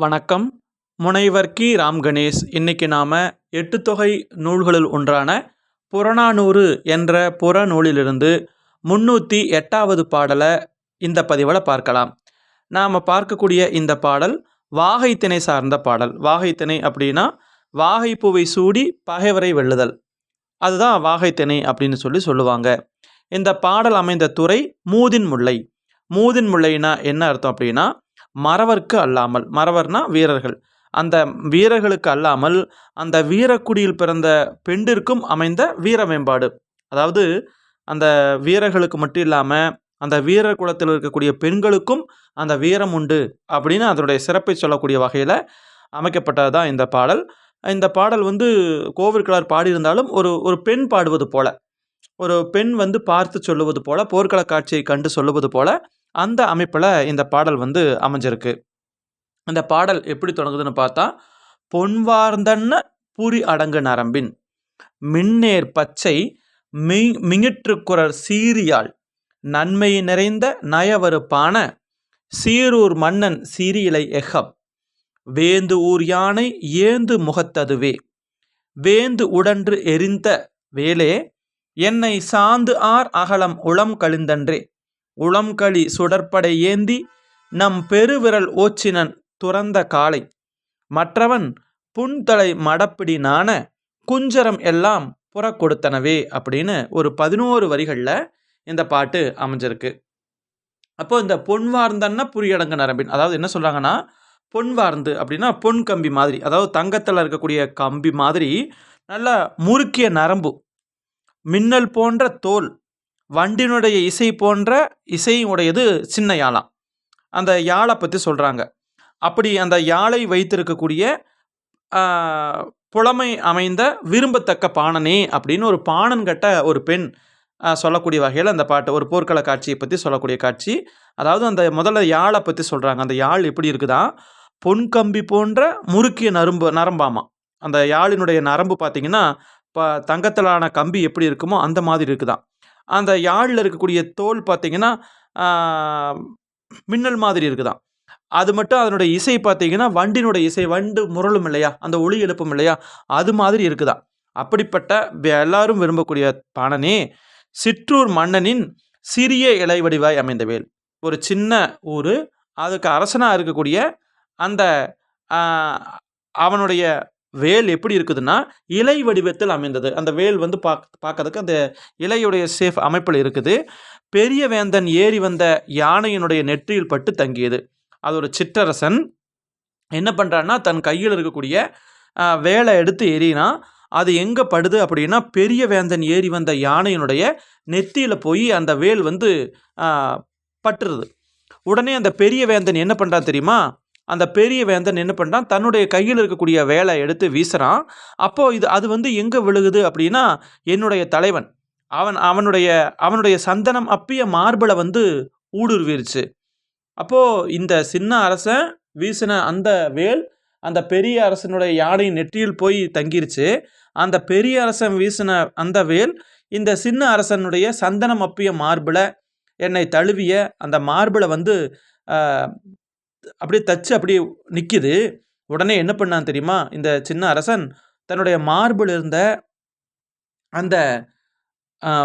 வணக்கம். முனைவர் கி. ராம் கணேஷ். இன்னைக்கு நாம் எட்டு தொகை நூல்களில் ஒன்றான புறநானூறு என்ற புறநூலிலிருந்து முன்னூற்றி எட்டாவது பாடலை இந்த பதிவில் பார்க்கலாம். நாம் பார்க்கக்கூடிய இந்த பாடல் வாகைத்திணை சார்ந்த பாடல். வாகைத்திணை அப்படின்னா வாகைப்பூவை சூடி பகைவரை வெல்லுதல். அதுதான் வாகைத்திணை அப்படின்னு சொல்லி சொல்லுவாங்க. இந்த பாடல் அமைந்த துறை மூதின் முல்லை. மூதின் முல்லைனா என்ன அர்த்தம் அப்படின்னா மறவர்க்கு அல்லாமல் மறவர்னா வீரர்கள். அந்த வீரர்களுக்கு அல்லாமல் அந்த வீரக்குடியில் பிறந்த பெண்டிற்கும் அமைந்த வீர மேம்பாடு. அதாவது அந்த வீரர்களுக்கு மட்டும் இல்லாமல் அந்த வீரர் குலத்தில் இருக்கக்கூடிய பெண்களுக்கும் அந்த வீரம் உண்டு அப்படின்னு அதனுடைய சிறப்பை சொல்லக்கூடிய வகையில் அமைக்கப்பட்டது தான் இந்த பாடல். இந்த பாடல் வந்து கோவிற்கலார் பாடியிருந்தாலும் ஒரு ஒரு பெண் பாடுவது போல. ஒரு பெண் வந்து பார்த்து சொல்லுவது போல போர்க்கள காட்சியை கண்டு சொல்லுவது போல அந்த அமைப்பில் இந்த பாடல் வந்து அமைஞ்சிருக்கு. இந்த பாடல் எப்படி தொடங்குதுன்னு பார்த்தா பொன்வார்ந்தன்ன புரி அடங்கு நரம்பின் மின்னேர் பச்சை மி மிங்கிற்றுக்குரர் சீரியால் நன்மை நிறைந்த நயவறுப்பான சீரூர் மன்னன் சீரியலை எஹப் வேந்து ஊர் யானை ஏந்து முகத்ததுவே வேந்து உடன்று எரிந்த வேலே என்னை சாந்து ஆர் அகலம் உளம் கழிந்தன்றே உளம்களி சுடற்படை ஏந்தி நம் பெருவிரல் ஓச்சினன் துறந்த காலை மற்றவன் புன்தலை மடப்பிடி நாண குஞ்சரம் எல்லாம் புற கொடுத்தனவே அப்படின்னு ஒரு பதினோரு வரிகளில் இந்த பாட்டு அமைஞ்சிருக்கு. அப்போ இந்த பொன்வார்ந்தன்னா புரியடங்கு புரியடங்க நரம்பின் அதாவது என்ன சொல்கிறாங்கன்னா பொன்வார்ந்து அப்படின்னா பொன் கம்பி மாதிரி அதாவது தங்கத்தில் இருக்கக்கூடிய கம்பி மாதிரி நல்ல முறுக்கிய நரம்பு மின்னல் போன்ற தோல் வண்டினுடைய இசை போன்ற இசையுடையது சின்ன யாழம் அந்த யாழை பற்றி சொல்கிறாங்க அப்படி அந்த யாழை வைத்திருக்கக்கூடிய புலமை அமைந்த விரும்பத்தக்க பாணனே அப்படின்னு ஒரு பாணன் கட்ட ஒரு பெண் சொல்லக்கூடிய வகையில் அந்த பாட்டு ஒரு போர்க்கள காட்சியை பற்றி சொல்லக்கூடிய காட்சி. அதாவது அந்த முதல்ல யாழை பற்றி சொல்கிறாங்க அந்த யாழ் எப்படி இருக்குதா? பொன் கம்பி போன்ற முறுக்கிய நரம்பு நரம்பாமா. அந்த யாழினுடைய நரம்பு பார்த்தீங்கன்னா இப்போ தங்கத்திலான கம்பி எப்படி இருக்குமோ அந்த மாதிரி இருக்குதான். அந்த யாழில் இருக்கக்கூடிய தோல் பார்த்திங்கன்னா மின்னல் மாதிரி இருக்குதான். அது மட்டும் அதனுடைய இசை பார்த்தீங்கன்னா வண்டினுடைய இசை வண்டு முரளும் இல்லையா? அந்த ஒளி எழுப்பும் இல்லையா? அது மாதிரி இருக்குதான். அப்படிப்பட்ட எல்லாரும் விரும்பக்கூடிய பாணனே சிற்றூர் மன்னனின் சிறிய இலை வடிவாய் அமைந்த வேல் ஒரு சின்ன ஊர் அதுக்கு அரசனாக இருக்கக்கூடிய அந்த அவனுடைய வேல் எப்படி இருக்குதுன்னா இலை வடிவத்தில் அமைந்தது. அந்த வேல் வந்து பாக் பார்க்கறதுக்கு அந்த இலையுடைய சேஃப் அமைப்பில் இருக்குது. பெரிய வேந்தன் ஏறி வந்த யானையினுடைய நெற்றியில் பட்டு தங்கியது. அது ஒரு சிற்றரசன். என்ன பண்ணுறான்னா தன் கையில் இருக்கக்கூடிய வேலை எடுத்து எறினா அது எங்கே படுது அப்படின்னா பெரிய வேந்தன் ஏறி வந்த யானையினுடைய நெத்தியில் போய் அந்த வேல் வந்து பட்டுருது. உடனே அந்த பெரிய வேந்தன் என்ன பண்ணுறான் தெரியுமா? அந்த பெரிய வேந்தன் என்ன பண்ணுறான் தன்னுடைய கையில் இருக்கக்கூடிய வேலை எடுத்து வீசுகிறான் அப்போது இது அது வந்து எங்கே விழுகுது அப்படின்னா என்னுடைய தலைவன். அவன் அவனுடைய அவனுடைய சந்தனம் அப்பிய மார்பிளை வந்து ஊடுருவிருச்சு. அப்போது இந்த சின்ன அரசன் வீசின அந்த வேல் அந்த பெரிய அரசனுடைய யானை நெற்றியில் போய் தங்கிருச்சு. அந்த பெரிய அரசன் வீசின அந்த வேல் இந்த சின்ன அரசனுடைய சந்தனம் அப்பிய மார்பிளை என்னை தழுவிய அந்த மார்பிளை வந்து அப்படியே தச்சு அப்படியே நிற்கிது உடனே என்ன பண்ணான் தெரியுமா? இந்த சின்ன அரசன் தன்னுடைய மார்பில் இருந்த அந்த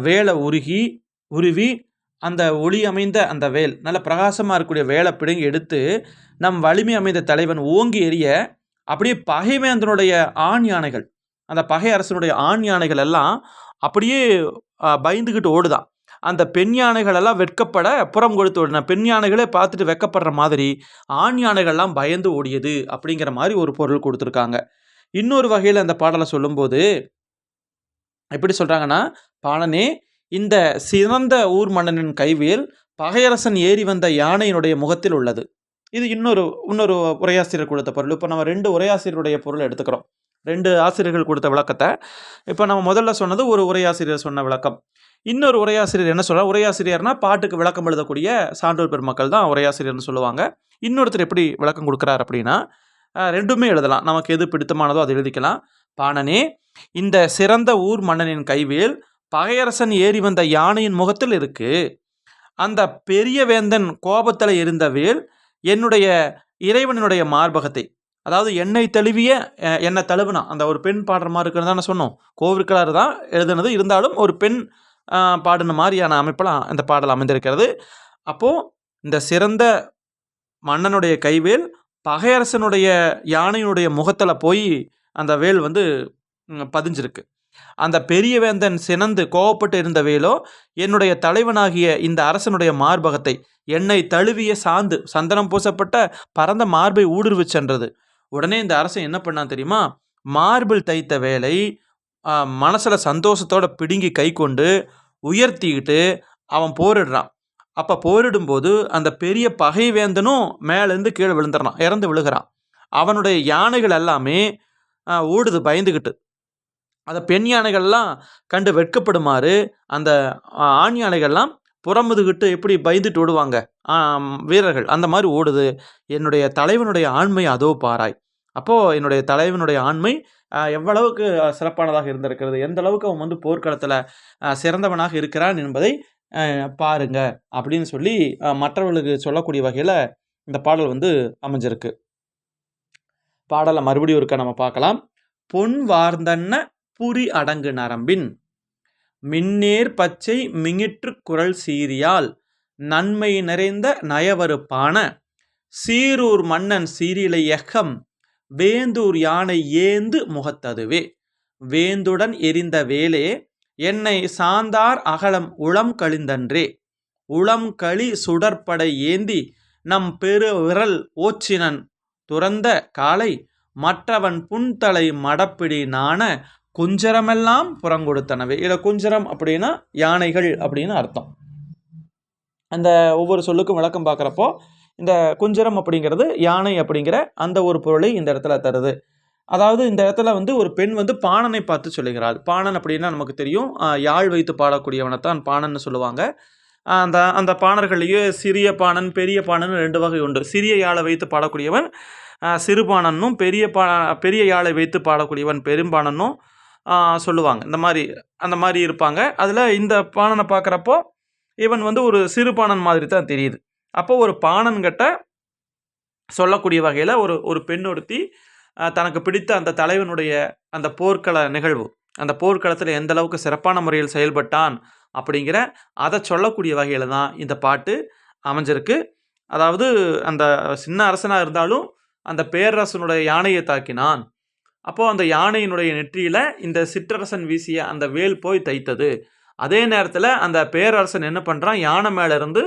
வேலை உருகி உருவி அந்த ஒளி அமைந்த அந்த வேல் நல்ல பிரகாசமாக இருக்கக்கூடிய வேலை பிடுங்கி எடுத்து நம் வலிமை அமைந்த தலைவன் ஓங்கி எறிய அப்படியே பகைவேந்தனுடைய ஆண் யானைகள் அந்த பகை அரசனுடைய ஆண் யானைகள் எல்லாம் அப்படியே பயந்துக்கிட்டு ஓடுதான். அந்த பெண் யானைகளெல்லாம் வெட்கப்பட புறம் கொடுத்து ஓடின பெண் யானைகளே பார்த்துட்டு வெக்கப்படுற மாதிரி ஆண் யானைகள்லாம் பயந்து ஓடியது அப்படிங்கிற மாதிரி ஒரு பொருள் கொடுத்துருக்காங்க. இன்னொரு வகையில் அந்த பாடலை சொல்லும்போது எப்படி சொல்கிறாங்கன்னா பாலனே இந்த சிறந்த ஊர் மன்னனின் கைவியல் பகையரசன் ஏறி வந்த யானையினுடைய முகத்தில் உள்ளது. இது இன்னொரு இன்னொரு உரையாசிரியர் கொடுத்த பொருள். இப்போ நம்ம ரெண்டு உரையாசிரியருடைய பொருள் எடுத்துக்கிறோம். ரெண்டு ஆசிரியர்கள் கொடுத்த விளக்கத்தை. இப்போ நம்ம முதல்ல சொன்னது ஒரு உரையாசிரியர் சொன்ன விளக்கம். இன்னொரு உரையாசிரியர் என்ன சொல்கிறார் உரையாசிரியர்னா பாட்டுக்கு விளக்கம் எழுதக்கூடிய சான்றோர் பெருமக்கள் தான் உரையாசிரியர்னு சொல்லுவாங்க. இன்னொருத்தர் எப்படி விளக்கம் கொடுக்குறார் அப்படின்னா ரெண்டுமே எழுதலாம். நமக்கு எது பிடித்தமானதோ அதை எழுதிக்கலாம். பாணனே இந்த சிறந்த ஊர் மன்னனின் கைவேல் பகையரசன் ஏறி வந்த யானையின் முகத்தில் இருக்கு. அந்த பெரிய வேந்தன் கோபத்தில் இருந்த வேல் என்னுடைய இறைவனுடைய மார்பகத்தை அதாவது எண்ணெய் தழுவிய என்னை எண்ணெய் தழுவுனா அந்த ஒரு பெண் பாடுற மாதிரி இருக்கிறது தானே சொன்னோம். கோவிற்கலாறு தான் எழுதுனது. இருந்தாலும் ஒரு பெண் பாடின மாதிரியான அமைப்பில் இந்த பாடல் அமைந்திருக்கிறது. அப்போது இந்த சிறந்த மன்னனுடைய கைவேல் பகையரசனுடைய யானையினுடைய முகத்தில் போய் அந்த வேல் வந்து பதிஞ்சிருக்கு. அந்த பெரிய வேந்தன் சினந்து கோவப்பட்டு இருந்த வேலோ என்னுடைய தலைவனாகிய இந்த அரசனுடைய மார்பகத்தை என்னை தழுவிய சாந்து சந்தனம் பூசப்பட்ட பரந்த மார்பை ஊடுருவி சென்றது. உடனே இந்த அரசன் என்ன பண்ணான் தெரியுமா? மார்பிள் தைத்த வேலை மனசில் சந்தோஷத்தோட பிடுங்கி கை கொண்டு உயர்த்திக்கிட்டு அவன் போரிடுறான். அப்போ போரிடும்போது அந்த பெரிய பகை வேந்தனும் மேலேருந்து கீழே விழுந்துடுறான் இறந்து விழுகிறான். அவனுடைய யானைகள் எல்லாமே ஓடுது பயந்துக்கிட்டு அந்த பெண் யானைகள்லாம் கண்டு வெட்கப்படுமாறு அந்த ஆண் யானைகள்லாம் புறமுதுகிட்டு எப்படி பயந்துட்டு ஓடுவாங்க? வீரர்கள் அந்த மாதிரி ஓடுது. என்னுடைய தலைவனுடைய ஆண்மை அதோ பாராய். அப்போது என்னுடைய தலைவனுடைய ஆண்மை எவ்வளவுக்கு சிறப்பானதாக இருந்திருக்கிறது? எந்த அளவுக்கு அவன் வந்து போர்க்களத்தில் சிறந்தவனாக இருக்கிறான் என்பதை பாருங்க அப்படின்னு சொல்லி மற்றவர்களுக்கு சொல்லக்கூடிய வகையில் இந்த பாடல் வந்து அமைஞ்சிருக்கு. பாடலை மறுபடியும் இருக்க நம்ம பார்க்கலாம். பொன் வார்ந்தன்ன புரி அடங்கு நரம்பின் மின்னேர் பச்சை மிங்கிற்று குரல் சீரியால் நன்மை நிறைந்த நயவருப்பான சீரூர் மன்னன் சீரிலை எக்கம் வேந்தூர் யானை ஏந்து முகத்ததுவே. வேந்துடன் எரிந்த வேலே என்னை சாந்தார் அகலம் உளம் கழிந்தன்றே. உளம் களி சுடற்படை ஏந்தி நம் பெரு விரல் ஓச்சினன். துறந்த காலை மற்றவன் புன்தலை மடப்பிடி நாண குஞ்சரமெல்லாம் புறங்கொடுத்தனவே. இதில் குஞ்சரம் அப்படின்னா யானைகள் அப்படின்னு அர்த்தம். அந்த ஒவ்வொரு சொல்லுக்கும் விளக்கம் பார்க்குறப்போ இந்த குஞ்சரம் அப்படிங்கிறது யானை அப்படிங்கிற அந்த ஒரு பொருளை இந்த இடத்துல தருது. அதாவது இந்த இடத்துல வந்து ஒரு பெண் வந்து பாணனை பார்த்து சொல்லுகிறாள். பாணன் அப்படின்னா நமக்கு தெரியும் யாழ் வைத்து பாடக்கூடியவனை தான் பாணன்னு சொல்லுவாங்க. அந்த அந்த பாணர்களையே சிறிய பாணன் பெரிய பாணன் ரெண்டு வகை உண்டு. சிறிய யாழை வைத்து பாடக்கூடியவன் சிறுபாணனும் பெரிய பா பெரிய யாழை வைத்து பாடக்கூடியவன் பெரும்பாணனும் சொல்லுவாங்க. இந்த மாதிரி அந்த மாதிரி இருப்பாங்க. அதில் இந்த பாணனை பார்க்குறப்போ இவன் வந்து ஒரு சிறுபாணன் மாதிரி தான் தெரியுது. அப்போ ஒரு பாணன்கிட்ட சொல்லக்கூடிய வகையில் ஒரு ஒரு பெண் ஒருத்தி தனக்கு பிடித்த அந்த தலைவனுடைய அந்த போர்க்கள நிகழ்வு அந்த போர்க்களத்தில் எந்த அளவுக்கு சிறப்பான முறையில் செயல்பட்டான் அப்படிங்கிற அதை சொல்லக்கூடிய வகையில் தான் இந்த பாட்டு அமைஞ்சிருக்கு. அதாவது அந்த சின்ன அரசனாக இருந்தாலும் அந்த பேரரசனுடைய யானையை தாக்கினான். அப்போது அந்த யானையினுடைய நெற்றியில் இந்த சிற்றரசன் வீசிய அந்த வேல் போய் தைத்தது. அதே நேரத்தில் அந்த பேரரசன் என்ன பண்ணுறான் யானை மேலே இருந்து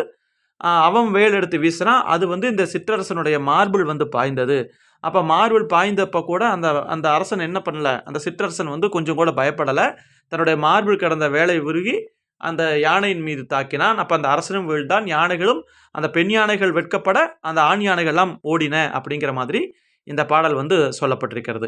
அவன் வேல் எடுத்து வீசுகிறான் அது வந்து இந்த சிற்றரசனுடைய மார்பிள் வந்து பாய்ந்தது. அப்போ மார்பிள் பாய்ந்தப்போ கூட அந்த அந்த அரசன் என்ன பண்ணல? அந்த சிற்றரசன் வந்து கொஞ்சம் கூட பயப்படலை. தன்னுடைய மார்பிள் கடந்த வேலை உருகி அந்த யானையின் மீது தாக்கினான். அப்போ அந்த அரசனும் வீழ்ந்தான். யானைகளும் அந்த பெண் யானைகள் வெட்கப்பட அந்த ஆண் யானைகள்லாம் ஓடின அப்படிங்கிற மாதிரி இந்த பாடல் வந்து சொல்லப்பட்டிருக்கிறது.